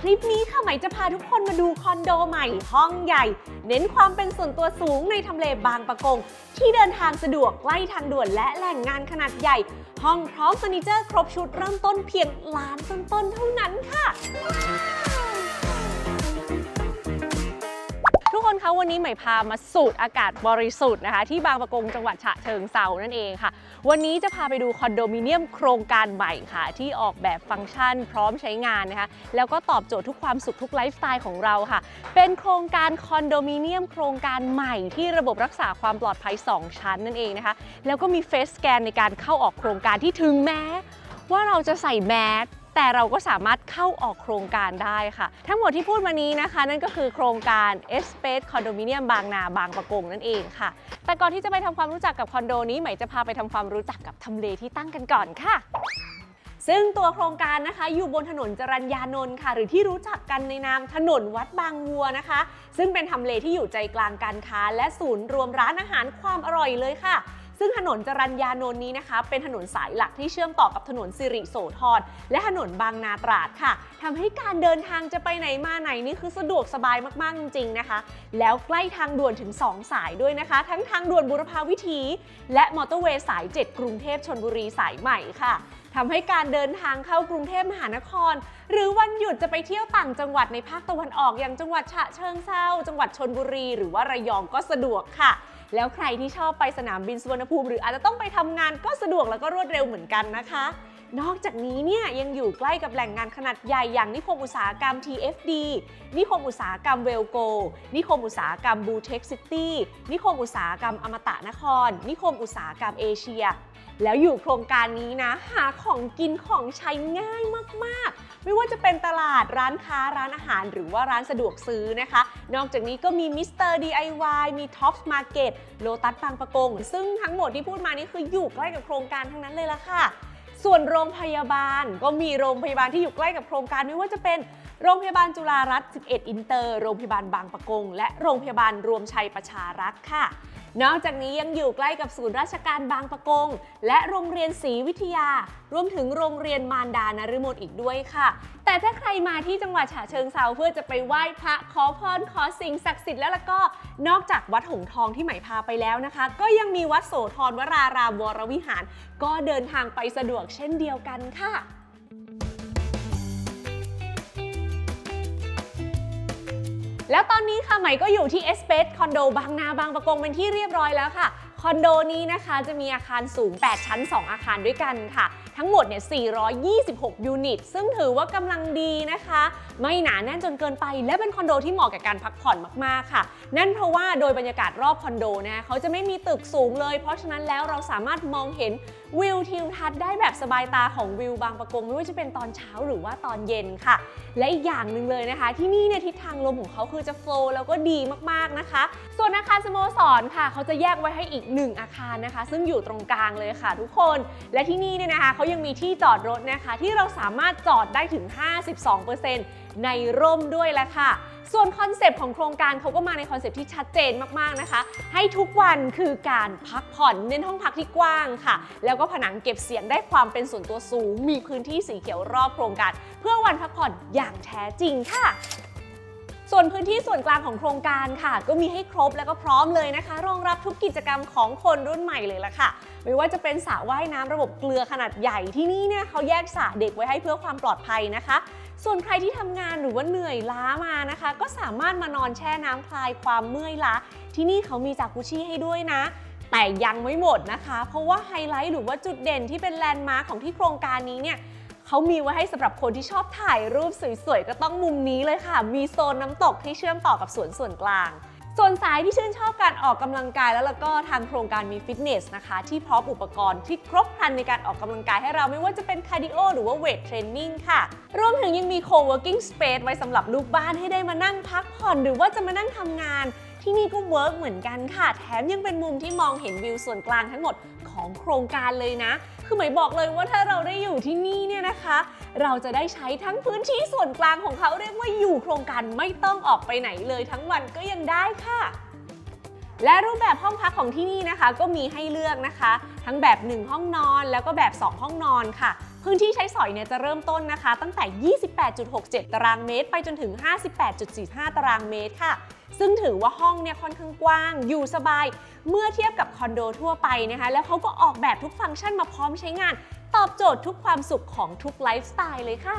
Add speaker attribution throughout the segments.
Speaker 1: คลิปนี้ค่ะไหมจะพาทุกคนมาดูคอนโดใหม่ห้องใหญ่ เน้นความเป็นส่วนตัวสูงในทำเลบางปะกง ที่เดินทางสะดวกใกล้ทางด่วนและแหล่งงานขนาดใหญ่ ห้องพร้อมเฟอร์นิเจอร์ครบชุดเริ่มต้นเพียงล้านต้นๆเท่านั้นค่ะทุกคนคะวันนี้ใหม่พามาสูดอากาศบริสุทธิ์นะคะ ที่บางประกงจังหวัดฉะเชิงเซานั่นเองค่ะ วันนี้จะพาไปดูคอนโดมิเนียมโครงการใหม่ค่ะ ที่ออกแบบฟังก์ชันพร้อมใช้งานนะคะ แล้วก็ตอบโจทย์ทุกความสุขทุกไลฟ์สไตล์ของเราค่ะ เป็นโครงการคอนโดมิเนียมโครงการใหม่ที่ระบบรักษาความปลอดภัย 2 ชั้นนั่นเองนะคะ แล้วก็มีเฟสสแกนในการเข้าออกโครงการที่ถึงแม้ ว่าเราจะใส่แมส แต่เราก็สามารถเข้าออกโครงการได้ค่ะ ทั้งหมดที่พูดมานี้นะคะ นั่นก็คือโครงการ e s p a c e Condominium บางนาบางประกงนั่นเองค่ะ แต่ก่อนที่จะไปทำความรู้จักกับคอนโดนี้ใหม่จะพาไปทำความรู้จักกับทำเลที่ตั้งกันก่อนค่ะซึ่งตัวโครงการนะคะอยู่บนถนนจรัญญานนท์ค่ะ หรือที่รู้จักกันในนามถนนวัดบางวัวนะคะ ซึ่งเป็นทำเลที่อยู่ใจกลางการค้า และศูนย์รวมร้านอาหารความอร่อยเลยค่ะ ซึ่งถนนจรัญญานนท์นี้นะคะ เป็นถนนสายหลักที่เชื่อมต่อกับถนนสิริโสธรและถนนบางนาตราดค่ะทำให้การเดินทางจะไปไหนมาไหนนี่คือสะดวกสบายมากๆจริงๆนะคะ แล้วใกล้ทางด่วนถึง 2 สายด้วยนะคะ ทั้งทางด่วนบุรพาวิถี และมอเตอร์เวย์สาย 7 กรุงเทพชนบุรีสายใหม่ค่ะทำให้การเดินทางเข้ากรุงเทพมหานคร หรือวันหยุดจะไปเที่ยวต่างจังหวัดในภาคตะวันออกอย่างจังหวัดฉะเชิงเซาจังหวัดชนบุรี หรือว่าระยองก็สะดวกค่ะ แล้วใครที่ชอบไปสนามบินสุวรรณภูมิ หรืออาจจะต้องไปทำงานก็สะดวกแล้วก็รวดเร็วเหมือนกันนะคะ นอกจากนี้เนี่ยยังอยู่ใกล้กับแหล่งงานขนาดใหญ่อย่างนิคมอุตสาหกรรม TFD นิคมอุตสาหกรรมเวลโก นิคมอุตสาหกรรมบูเทคซิตี้ นิคมอุตสาหกรรมอมตะนคร นิคมอุตสาหกรรมเอเชีย แล้วอยู่โครงการนี้นะ หาของกินของใช้ง่ายมากๆ ไม่ว่า เป็นตลาดร้านค้าร้านอาหาร หรือว่าร้านสะดวกซื้อนะคะ นอกจากนี้ก็มีมิสเตอร์ DIY มี Tops Market โลตัสบางประกง ซึ่งทั้งหมดที่พูดมานี่คืออยู่ใกล้กับโครงการทั้งนั้นเลยละค่ะ ส่วนโรงพยาบาลก็มีโรงพยาบาลที่อยู่ใกล้กับโครงการไม่ว่าจะเป็นโรงพยาบาลจุฬารัตน์11 อินเตอร์ โรงพยาบาลบางประกง และโรงพยาบาลรวมชัยประชารักษ์ค่ะ นอกจากนี้ยังอยู่ใกล้กับศูนย์ราชการบางประกง และโรงเรียนศรีวิทยา รวมถึงโรงเรียนมารดานฤมลอีกด้วยค่ะ แต่ถ้าใครมาที่จังหวัดฉะเชิงเซาเพื่อจะไปไหว้พระขอพรขอสิ่งศักดิ์สิทธิ์แล้วล่ะก็ นอกจากวัดหงทองที่ไหมายพาไปแล้วนะคะ ก็ยังมีวัดโสธรวรารามวรวิหาร ก็เดินทางไปสะดวกเช่นเดียวกันค่ะ แล้วตอนนี้ค่ะใหม่ก็อยู่ที่เอสเปซคอนโดบางนาบางประกงเป็นที่เรียบร้อยแล้วค่ะ คอนโดนี้นะคะจะมีอาคารสูง 8 ชั้น 2 อาคารด้วยกันค่ะทั้งหมดเนี่ย 426 ยูนิต ซึ่งถือว่ากำลังดีนะคะ ไม่หนาแน่นจนเกินไป และเป็นคอนโดที่เหมาะกับการพักผ่อนมาก ๆ ค่ะ นั่นเพราะว่าโดยบรรยากาศรอบคอนโดนะเขาจะไม่มีตึกสูงเลย เพราะฉะนั้นแล้วเราสามารถมองเห็นวิวทิวทัศน์ได้แบบสบายตาของวิวบางประกงไม่ว่าจะเป็นตอนเช้าหรือว่าตอนเย็นค่ะ และอีกอย่างหนึ่งเลยนะคะ ที่นี่เนี่ยทิศทางลมของเขาคือจะโฟล์แล้วก็ดีมากๆนะคะ ส่วนอาคารสโมสรค่ะ เขาจะแยกไว้ให้อีกหนึ่งอาคารนะคะ ซึ่งอยู่ตรงกลางเลยค่ะ ทุกคนและที่นี่เนี่ยนะคะเขายังมีที่จอดรถนะคะ ที่เราสามารถจอดได้ถึง 52%ในร่มด้วยแหละค่ะ ส่วนคอนเซปต์ของโครงการเขาก็มาในคอนเซปต์ที่ชัดเจนมากๆนะคะ ให้ทุกวันคือการพักผ่อนเน้นห้องพักที่กว้างค่ะ แล้วก็ผนังเก็บเสียงได้ความเป็นส่วนตัวสูง มีพื้นที่สีเขียวรอบโครงการ เพื่อวันพักผ่อนอย่างแท้จริงค่ะ ส่วนพื้นที่ส่วนกลางของโครงการค่ะ ก็มีให้ครบแล้วก็พร้อมเลยนะคะ รองรับทุกกิจกรรมของคนรุ่นใหม่เลยล่ะค่ะ ไม่ว่าจะเป็นสระว่ายน้ำระบบเกลือขนาดใหญ่ที่นี่เนี่ยเขาแยกสระเด็กไว้ให้เพื่อความปลอดภัยนะคะ ส่วนใครที่ทำงานหรือว่าเหนื่อยล้ามานะคะ ก็สามารถมานอนแช่น้ำคลายความเมื่อยล้าที่นี่เขามีจากกุชี่ให้ด้วยนะแต่ยังไม่หมดนะคะ เพราะว่าไฮไลท์หรือว่าจุดเด่นที่เป็นแลนด์มาร์คของที่โครงการนี้เนี่ย เขามีไว้ให้สำหรับคนที่ชอบถ่ายรูปสวยๆ ก็ต้องมุมนี้เลยค่ะ มีโซนน้ำตกที่เชื่อมต่อกับสวนส่วนกลางส่วนสายที่ชื่นชอบการออกกำลังกายแล้วแล้วก็ทางโครงการมีฟิตเนสนะคะ ที่พร้อมอุปกรณ์ที่ครบครันในการออกกำลังกายให้เราไม่ว่าจะเป็นคาร์ดิโอหรือว่าเวทเทรนนิ่งค่ะ รวมถึงยังมี co-working space ไว้สำหรับลูกบ้านให้ได้มานั่งพักผ่อนหรือว่าจะมานั่งทำงาน ที่นี่ก็เวิร์กเหมือนกันค่ะ แถมยังเป็นมุมที่มองเห็นวิวส่วนกลางทั้งหมดของโครงการเลยนะ คือหมายบอกเลยว่าถ้าเราได้อยู่ที่นี่เนี่ยนะคะ เราจะได้ใช้ทั้งพื้นที่ส่วนกลางของเขาเรียกว่าอยู่โครงการไม่ต้องออกไปไหนเลยทั้งวันก็ยังได้ค่ะและรูปแบบห้องพักของที่นี่นะคะ ก็มีให้เลือกนะคะ ทั้งแบบ 1 ห้องนอนแล้วก็แบบ 2 ห้องนอนค่ะ พื้นที่ใช้สอยเนี่ยจะเริ่มต้นนะคะ ตั้งแต่ 28.67 ตารางเมตร ไปจนถึง 58.45 ตารางเมตรค่ะ ซึ่งถือว่าห้องเนี่ยค่อนข้างกว้าง อยู่สบาย เมื่อเทียบกับคอนโดทั่วไปนะคะ แล้วเขาก็ออกแบบทุกฟังก์ชันมาพร้อมใช้งาน ตอบโจทย์ทุกความสุขของทุกไลฟ์สไตล์เลยค่ะ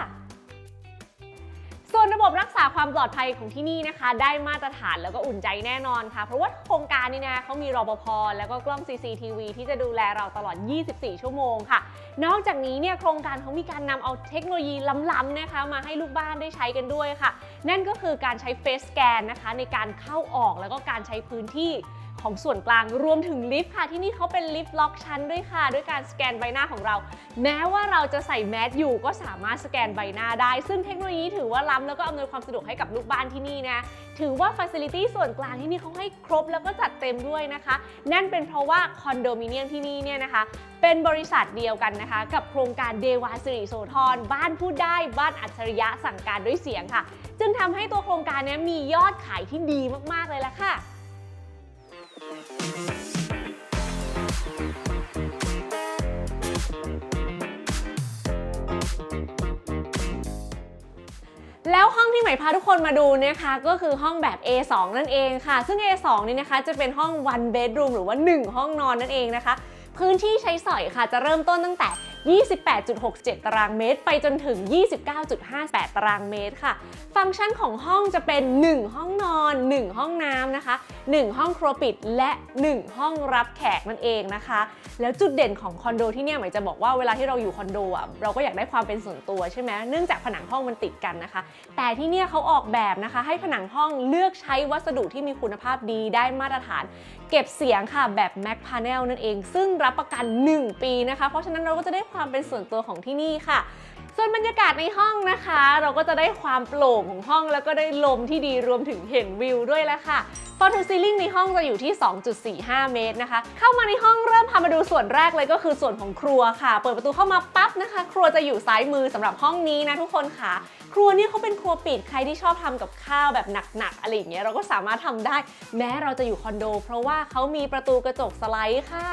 Speaker 1: ส่วนระบบรักษาความปลอดภัยของที่นี่นะคะ ได้มาตรฐานแล้วก็อุ่นใจแน่นอนค่ะ เพราะว่าโครงการนี้นะเขามีรปภแล้วก็กล้อง CCTV ที่จะดูแลเราตลอด 24 ชั่วโมงค่ะ นอกจากนี้เนี่ยโครงการเขามีการนำเอาเทคโนโลยีล้ำๆนะคะ มาให้ลูกบ้านได้ใช้กันด้วยค่ะ นั่นก็คือการใช้เฟสสแกนนะคะ ในการเข้าออกแล้วก็การใช้พื้นที่ ของส่วนกลางรวมถึงลิฟต์ค่ะ ที่นี่เขาเป็นลิฟต์ล็อกชั้นด้วยค่ะ ด้วยการสแกนใบหน้าของเรา แม้ว่าเราจะใส่แมสอยู่ก็สามารถสแกนใบหน้าได้ ซึ่งเทคโนโลยีถือว่าล้ำแล้วก็อำนวยความสะดวกให้กับลูกบ้านที่นี่นะถือว่าฟ a ซิลิตี้ส่วนกลางที่นี่เขาให้ครบแล้วก็จัดเต็มด้วยนะคะ นั่นเป็นเพราะว่าคอนโดมิเนียมที่นี่เนี่ยนะคะ เป็นบริษัทเดียวกันนะคะ กับโครงการเดวาสิริโสธรบ้านพูดได้บ้านอัจฉริยะสั่งการด้วยเสียงค่ะ จึงทำให้ตัวโครงการนี้มียอดขายที่ดีมากๆเลยละค่ะ แล้วห้องที่ใหม่พาทุกคนมาดูนะคะก็คือห้องแบบ A2 นั่นเองค่ะ ซึ่ง A2 นี่นะคะจะเป็นห้อง one bedroom หรือว่า 1 ห้องนอนนั่นเองนะคะ พื้นที่ใช้สอยค่ะจะเริ่มต้นตั้งแต่ 28.67 ตารางเมตร ไปจนถึง 29.58 ตารางเมตรค่ะ ฟังก์ชันของห้องจะเป็น 1 ห้องนอน 1 ห้องน้ำนะคะ 1 ห้องครัวปิดและ 1 ห้องรับแขกนั่นเองนะคะ แล้วจุดเด่นของคอนโดที่เนี่ยหมายจะบอกว่าเวลาที่เราอยู่คอนโดอะเราก็อยากได้ความเป็นส่วนตัวใช่ไหมเนื่องจากผนังห้องมันติดกันนะคะ แต่ที่เนี่ยเขาออกแบบนะคะ ให้ผนังห้องเลือกใช้วัสดุที่มีคุณภาพดีได้มาตรฐาน เก็บเสียงค่ะแบบ Mac Panel นั่นเอง ซึ่งรับประกัน 1 ปีนะคะ เพราะฉะนั้นเราก็จะได้ความเป็นส่วนตัวของที่นี่ค่ะส่วนบรรยากาศในห้องนะคะ เราก็จะได้ความโปร่งของห้องแล้วก็ได้ลมที่ดีรวมถึงเห็นวิวด้วยแล้วค่ะฟอร์ทูซีลิ่งในห้องจะอยู่ที่ 2.45 เมตรนะคะ เข้ามาในห้องเริ่มพามาดูส่วนแรกเลยก็คือส่วนของครัวค่ะ เปิดประตูเข้ามาปั๊บนะคะ ครัวจะอยู่ซ้ายมือสำหรับห้องนี้นะทุกคนค่ะ รัวเนี่ยเขาเป็นครัวปิดใครที่ชอบทำกับข้าวแบบหนักๆอะไรอย่างเงี้ยเราก็สามารถทำได้ แม้เราจะอยู่คอนโด เพราะว่าเขามีประตูกระจกสไลด์ค่ะ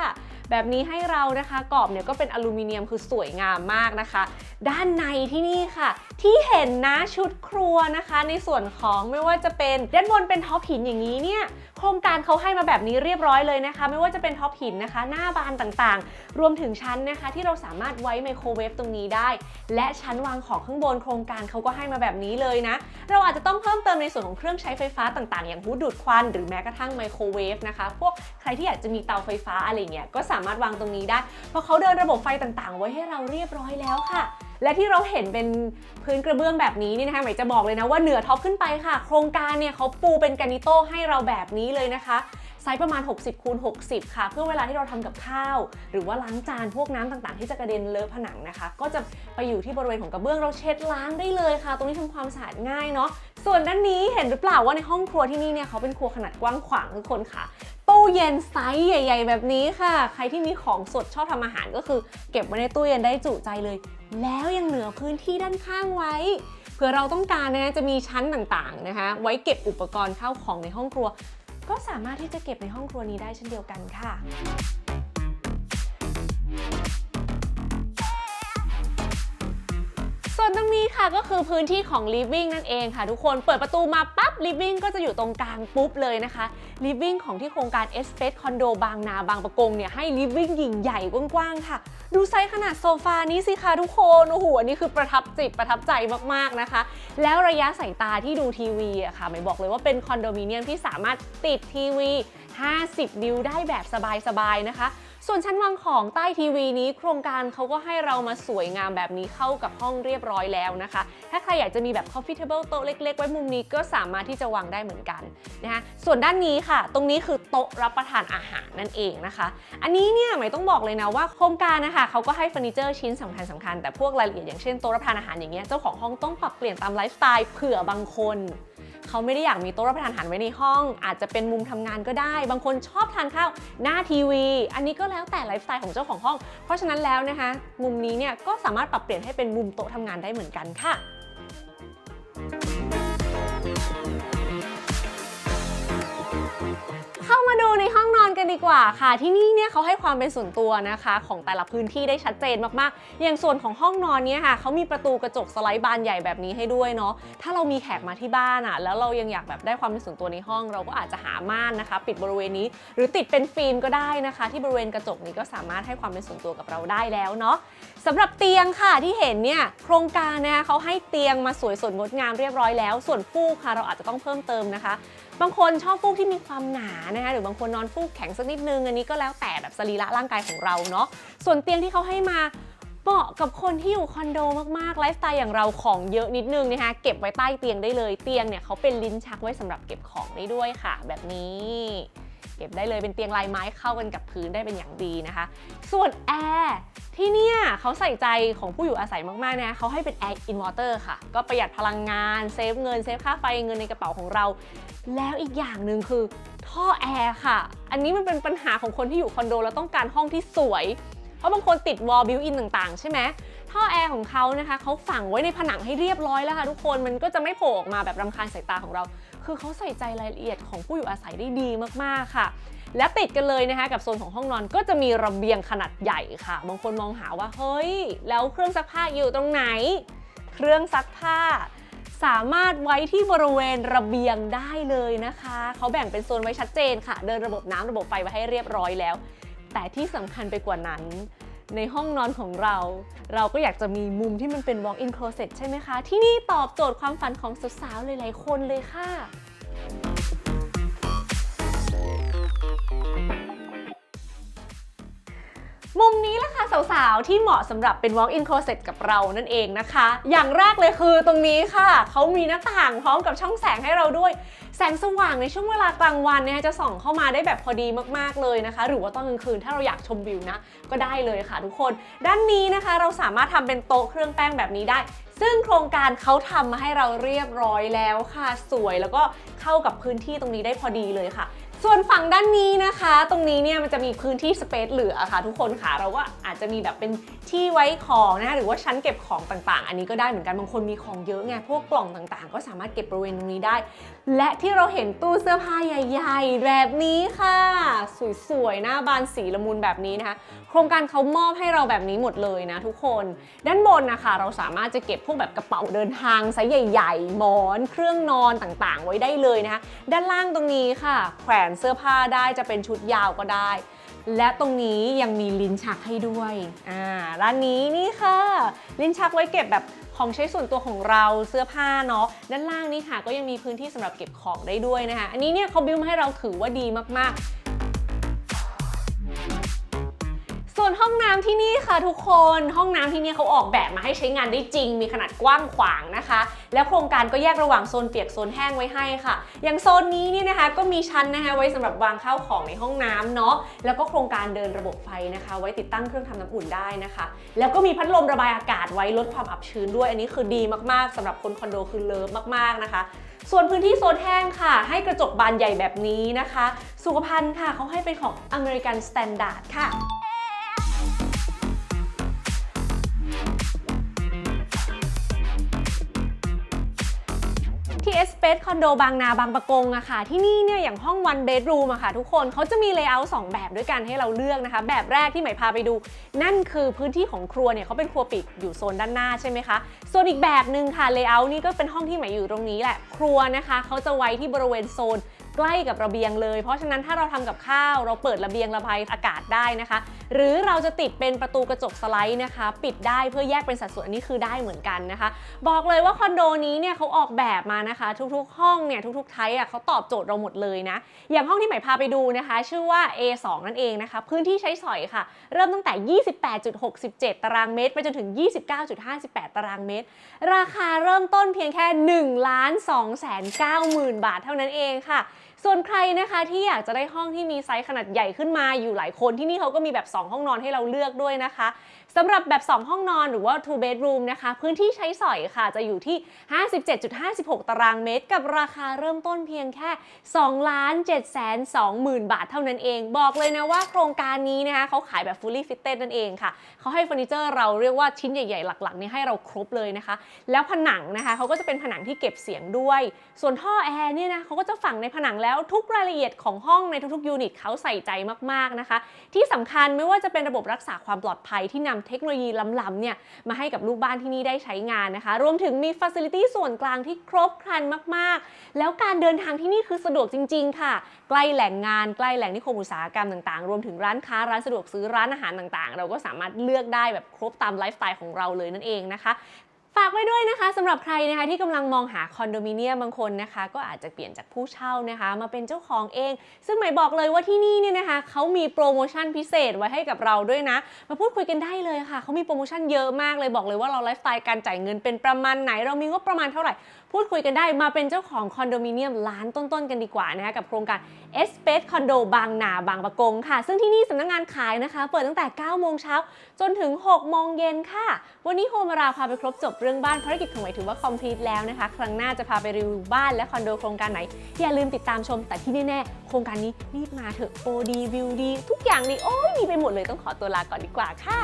Speaker 1: แบบนี้ให้เรานะคะกรอบเนี่ยก็เป็นอลูมิเนียมคือสวยงามมากนะคะ ด้านในที่นี่ค่ะ ที่เห็นนะชุดครัวนะคะ ในส่วนของไม่ว่าจะเป็นด้านบนเป็นท็อปหินอย่างนี้เนี่ย ครงการเขาให้มาแบบนี้เรียบร้อยเลยนะคะ ไม่ว่าจะเป็นท็อปหินนะคะ หน้าบานต่างๆ รวมถึงชั้นนะคะที่เราสามารถไว้ไมโครเวฟตรงนี้ได้ และชั้นวางของข้างบนโครงการเขาก็ให้มาแบบนี้เลยนะ เราอาจจะต้องเพิ่มเติมในส่วนของเครื่องใช้ไฟฟ้าต่างๆ อย่างฮูดดูดควัน หรือแม้กระทั่งไมโครเวฟนะคะ พวกใครที่อยากจะมีเตาไฟฟ้าอะไรเงี้ยก็สามารถวางตรงนี้ได้ เพราะเขาเดินระบบไฟต่างๆ ไว้ให้เราเรียบร้อยแล้วค่ะและที่เราเห็นเป็นพื้นกระเบื้องแบบนี้นี่นะคะหมายจะบอกเลยนะว่าเหนือท็อปขึ้นไปค่ะ โครงการเนี่ยเขาปูเป็นกานิโต้ให้เราแบบนี้เลยนะคะไซส์ประมาณ 60คูณ60 ค่ะ เพื่อเวลาที่เราทำกับข้าว หรือว่าล้างจานพวกน้ำต่างๆ ที่จะกระเด็นเลอะผนังนะคะ ก็จะไปอยู่ที่บริเวณของกระเบื้องเราเช็ดล้างได้เลยค่ะ ตรงนี้ทำความสะอาดง่ายเนาะส่วนด้านนี้เห็นหรือเปล่าว่าในห้องครัวที่นี่เนี่ยเขาเป็นครัวขนาดกว้างขวางทุกคนค่ะตู้เย็นไซส์ใหญ่ ๆ แบบนี้ค่ะ ใครที่มีของสดชอบทำอาหารก็คือ เก็บไว้ในตู้เย็นได้จุใจเลยแล้วยังเหลือพื้นที่ด้านข้างไว้ เผื่อเราต้องการนะจะมีชั้นต่างๆนะคะ ไว้เก็บอุปกรณ์ข้าวของในห้องครัว ก็สามารถที่จะเก็บในห้องครัวนี้ได้เช่นเดียวกันค่ะ ส่วนตรงนี้ค่ะก็คือพื้นที่ของ living นั่นเองค่ะ ทุกคนเปิดประตูมาปั๊บ living ก็จะอยู่ตรงกลางปุ๊บเลยนะคะ living ของที่โครงการ e s p a c e Condo บางนาบางประกงเนี่ยให้ living ยิ่งใหญ่กว้างๆค่ะ ดูไซส์ขนาดโซฟานี้สิคะทุกคนโอ้โหอันนี้คือประทับจิตประทับใจมากๆนะคะ แล้วระยะสายตาที่ดูทีวีอะค่ะไม่บอกเลยว่าเป็นคอนโดมิเนียมที่สามารถติดทีวี 50 นิ้วได้แบบสบายๆนะคะ ส่วนชั้นวางของใต้ทีวีนี้โครงการเขาก็ให้เรามาสวยงามแบบนี้เข้ากับห้องเรียบร้อยแล้วนะคะ ถ้าใครอยากจะมีแบบ comfortable โต๊ะเล็ก ๆ ไว้มุมนี้ก็สามารถที่จะวางได้เหมือนกันนะคะส่วนด้านนี้ค่ะ ตรงนี้คือโต๊ะรับประทานอาหารนั่นเองนะคะ อันนี้เนี่ยหมายต้องบอกเลยนะว่าโครงการนะคะเขาก็ให้เฟอร์นิเจอร์ชิ้นสำคัญสคัญแต่พวกรายละเอียดอย่างเช่นโต๊ะรับประทานอาหารอย่างเงี้ยเจ้าของห้องต้องปรับเปลี่ยนตามไลฟ์สไตล์เผื่อบางคน เขาไม่ได้อยากมีโต๊ะรับประทานอาหารไว้ในห้อง อาจจะเป็นมุมทำงานก็ได้ บางคนชอบทานข้าวหน้าทีวี อันนี้ก็แล้วแต่ไลฟ์สไตล์ของเจ้าของห้อง เพราะฉะนั้นแล้วนะคะ มุมนี้เนี่ยก็สามารถปรับเปลี่ยนให้เป็นมุมโต๊ะทำงานได้เหมือนกันค่ะ กันดีกว่าค่ะ ที่นี่เนี่ยเขาให้ความเป็นส่วนตัวนะคะ ของแต่ละพื้นที่ได้ชัดเจนมากๆ อย่างส่วนของห้องนอนเนี่ยค่ะเขามีประตูกระจกสไลด์บานใหญ่แบบนี้ให้ด้วยเนาะถ้าเรามีแขกมาที่บ้านอะแล้วเรายังอยากแบบได้ความเป็นส่วนตัวในห้อง เราก็อาจจะหาม่านนะคะ ปิดบริเวณนี้ หรือติดเป็นฟิล์มก็ได้นะคะ ที่บริเวณกระจกนี้ก็สามารถให้ความเป็นส่วนตัวกับเราได้แล้วเนาะสำหรับเตียงค่ะที่เห็นเนี่ยโครงการนะคะเขาให้เตียงมาสวยสดงดงามเรียบร้อยแล้ว ส่วนฟูกค่ะเราอาจจะต้องเพิ่มเติมนะคะ บางคนชอบฟูกที่มีความหนานะคะหรือบางคนนอนฟูกแข็งสักนิดนึง อันนี้ก็แล้วแต่แบบสรีระร่างกายของเราเนาะส่วนเตียงที่เขาให้มาเหมาะกับคนที่อยู่คอนโดมากๆไลฟ์สไตล์อย่างเราของเยอะนิดนึงนะคะเก็บไว้ใต้เตียงได้เลยเตียงเนี่ยเขาเป็นลิ้นชักไว้สำหรับเก็บของได้ด้วยค่ะ แบบนี้ เก็บได้เลยเป็นเตียงลายไม้เข้ากันกับพื้นได้เป็นอย่างดีนะคะ ส่วนแอร์ที่เนี่ยเขาใส่ใจของผู้อยู่อาศัยมากๆนะเขาให้เป็นแอร์อินวอเตอร์ค่ะ ก็ประหยัดพลังงานเซฟเงินเซฟค่าไฟเงินในกระเป๋าของเรา แล้วอีกอย่างหนึ่งคือท่อแอร์ค่ะ อันนี้มันเป็นปัญหาของคนที่อยู่คอนโดแล้วต้องการห้องที่สวย เพราะบางคนติดวอลบิวอินต่างๆ ใช่ไหม ท่อแอร์ของเขานะคะเขาฝังไว้ในผนังให้เรียบร้อยแล้วค่ะทุกคนมันก็จะไม่โผล่ออกมาแบบรำคาญสายตาของเรา คือเขาใส่ใจรายละเอียดของผู้อยู่อาศัยได้ดีมากๆค่ะ และติดกันเลยนะคะกับโซนของห้องนอนก็จะมีระเบียงขนาดใหญ่ค่ะ บางคนมองหาว่าเฮ้ย แล้วเครื่องซักผ้าอยู่ตรงไหน เครื่องซักผ้าสามารถไว้ที่บริเวณระเบียงได้เลยนะคะ เขาแบ่งเป็นโซนไว้ชัดเจนค่ะ เดินระบบน้ำระบบไฟไว้ให้เรียบร้อยแล้ว แต่ที่สำคัญไปกว่านั้น ในห้องนอนของเรา เราก็อยากจะมีมุมที่มันเป็น walk-in closet ใช่ไหมคะ ที่นี่ตอบโจทย์ความฝันของสาวๆหลายๆคนเลยค่ะมุมนี้แหละค่ะสาวๆ ที่เหมาะสำหรับเป็น walk-in closet กับเรานั่นเองนะคะ อย่างแรกเลยคือตรงนี้ค่ะ เขามีหน้าต่างพร้อมกับช่องแสงให้เราด้วย แสงสว่างในช่วงเวลากลางวันเนี่ยจะส่องเข้ามาได้แบบพอดีมากๆเลยนะคะ หรือว่าตอนกลางคืนถ้าเราอยากชมวิวนะ ก็ได้เลยค่ะทุกคน ด้านนี้นะคะเราสามารถทำเป็นโต๊ะเครื่องแป้งแบบนี้ได้ซึ่งโครงการเขาทำมาให้เราเรียบร้อยแล้วค่ะ สวยแล้วก็เข้ากับพื้นที่ตรงนี้ได้พอดีเลยค่ะ ส่วนฝั่งด้านนี้นะคะ ตรงนี้เนี่ยมันจะมีพื้นที่สเปซเหลือค่ะ ทุกคนค่ะเราก็อาจจะมีแบบเป็นที่ไว้ของนะคะหรือว่าชั้นเก็บของต่างๆ อันนี้ก็ได้เหมือนกันบางคนมีของเยอะไงพวกกล่องต่างๆ ก็สามารถเก็บบริเวณตรงนี้ได้ และที่เราเห็นตู้เสื้อผ้าใหญ่ๆ แบบนี้ค่ะ สวยๆหน้าบานสีละมุนแบบนี้นะคะโครงการเขามอบให้เราแบบนี้หมดเลยนะทุกคน ด้านบนนะคะ เราสามารถจะเก็บพวกแบบกระเป๋าเดินทางไซส์ใหญ่ ๆ หมอน เครื่องนอนต่างๆ ไว้ได้เลยนะคะด้านล่างตรงนี้ค่ะ แขวนเสื้อผ้าได้จะเป็นชุดยาวก็ได้ และตรงนี้ยังมีลิ้นชักให้ด้วยอ่าร้านนี้นี่ค่ะ ลิ้นชักไว้เก็บแบบของใช้ส่วนตัวของเราเสื้อผ้าเนาะด้านล่างนี่ค่ะ ก็ยังมีพื้นที่สำหรับเก็บของได้ด้วยนะคะ อันนี้เนี่ยเขาบิวมาให้เราถือว่าดีมากๆ ส่วนห้องน้ำที่นี่ค่ะทุกคนห้องน้ำที่นี่เขาออกแบบมาให้ใช้งานได้จริง มีขนาดกว้างขวางนะคะ แล้วโครงการก็แยกระหว่างโซนเปียกโซนแห้งไว้ให้ค่ะ อย่างโซนนี้เนี่ยนะคะก็มีชั้นนะคะไว้สำหรับวางข้าวของในห้องน้ำเนาะแล้วก็โครงการเดินระบบไฟนะคะ ไว้ติดตั้งเครื่องทำน้ำอุ่นได้นะคะ แล้วก็มีพัดลมระบายอากาศไว้ลดความอับชื้นด้วย อันนี้คือดีมากๆสำหรับคนคอนโดคือเลิฟมากๆนะคะส่วนพื้นที่โซนแห้งค่ะ ให้กระจกบานใหญ่แบบนี้นะคะ สุขภัณฑ์ค่ะเขาให้เป็นของ American Standard ค่ะ เอสเปซคอนโดบางนาบางประกงอะค่ะ ที่นี่เนี่ยอย่างห้องวันเบดรูมอะค่ะ ทุกคนเขาจะมีเลเยอร์สองแบบด้วยกันให้เราเลือกนะคะ แบบแรกที่ใหม่พาไปดู นั่นคือพื้นที่ของครัวเนี่ยเขาเป็นครัวปิดอยู่โซนด้านหน้าใช่ไหมคะส่วนอีกแบบหนึ่งค่ะเลเยอร์นี่ก็เป็นห้องที่ใหม่อยู่ตรงนี้แหละ ครัวนะคะเขาจะไว้ที่บริเวณโซน ใกล้กับระเบียงเลย เพราะฉะนั้นถ้าเราทำกับข้าวเราเปิดระเบียงระบายอากาศได้นะคะ หรือเราจะติดเป็นประตูกระจกสไลด์นะคะ ปิดได้เพื่อแยกเป็นสัดส่วนอันนี้คือได้เหมือนกันนะคะ บอกเลยว่าคอนโดนี้เนี่ยเขาออกแบบมานะคะ ทุกๆ ห้องเนี่ยทุกๆไทป์อะเขาตอบโจทย์เราหมดเลยนะ อย่างห้องที่ใหม่พาไปดูนะคะ ชื่อว่า A2 นั่นเองนะคะ พื้นที่ใช้สอยค่ะ เริ่มตั้งแต่ 28.67 ตารางเมตร ไปจนถึง 29.58 ตารางเมตร ราคาเริ่มต้นเพียงแค่1ล้าน2แสน9หมื่นบาทเท่านั้นเองค่ะ ส่วนใครนะคะที่อยากจะได้ห้องที่มีไซส์ขนาดใหญ่ขึ้นมาอยู่หลายคนที่นี่เขาก็มีแบบ 2 ห้องนอนให้เราเลือกด้วยนะคะสำหรับแบบ 2 ห้องนอนหรือว่า two bedroom นะคะ พื้นที่ใช้สอยค่ะจะอยู่ที่ 57.56 ตารางเมตร กับราคาเริ่มต้นเพียงแค่2ล้าน7แสน2หมื่นบาทเท่านั้นเอง บอกเลยนะว่าโครงการนี้นะคะเขาขายแบบ fully fitted นั่นเองค่ะ เขาให้เฟอร์นิเจอร์เราเรียกว่าชิ้นใหญ่ ๆ หลักๆนี่ให้เราครบเลยนะคะ แล้วผนังนะคะเขาก็จะเป็นผนังที่เก็บเสียงด้วย ส่วนท่อแอร์เนี่ยนะเขาก็จะฝังในผนังแล้วแล้วทุกรายละเอียดของห้องในทุกๆยูนิตเขาใส่ใจมากๆนะคะ ที่สำคัญไม่ว่าจะเป็นระบบรักษาความปลอดภัยที่นำเทคโนโลยีล้ำๆเนี่ยมาให้กับลูกบ้านที่นี่ได้ใช้งานนะคะ รวมถึงมีฟัซิลิตี้ส่วนกลางที่ครบครันมากๆ แล้วการเดินทางที่นี่คือสะดวกจริง ๆ ค่ะ ใกล้แหล่งงานใกล้แหล่งนิคมอุตสาหกรรมต่างๆ รวมถึงร้านค้าร้านสะดวกซื้อร้านอาหารต่างๆ เราก็สามารถเลือกได้แบบครบตามไลฟ์สไตล์ของเราเลยนั่นเองนะคะ ฝากไว้ด้วยนะคะสำหรับใครนะคะที่กำลังมองหาคอนโดมิเนียมบางคนนะคะ ก็อาจจะเปลี่ยนจากผู้เช่านะคะ มาเป็นเจ้าของเอง ซึ่งหมายบอกเลยว่าที่นี่เนี่ยนะคะเขามีโปรโมชั่นพิเศษไว้ให้กับเราด้วยนะ มาพูดคุยกันได้เลยค่ะเขามีโปรโมชั่นเยอะมากเลยบอกเลยว่าเราไลฟ์สไตล์การจ่ายเงินเป็นประมาณไหนเรามีงบประมาณเท่าไหร่ พูดคุยกันได้มาเป็นเจ้าของคอนโดมิเนียมล้านต้นๆกันดีกว่านะคะกับโครงการ e s p a c e Condo บางนาบางประกงค่ะ ซึ่งที่นี่สำนักงานขายนะคะ เปิดตั้งแต่ 9 โมงเช้าจนถึง 6 โมงเย็นค่ะ วันนี้โฮมาราพาไปครบจบเรื่องบ้านภารกิจของหม่ถือว่า complete แล้วนะคะ ครั้งหน้าจะพาไปรีวิวบ้านและคอนโดโครงการไหน อย่าลืมติดตามชม แต่ที่แน่ๆ โครงการนี้รีบมาเถอะโปรดีวิวดี ทุกอย่างดีโอ้ยมีไปหมดเลยต้องขอตัวลาก่อนดีกว่าค่ะ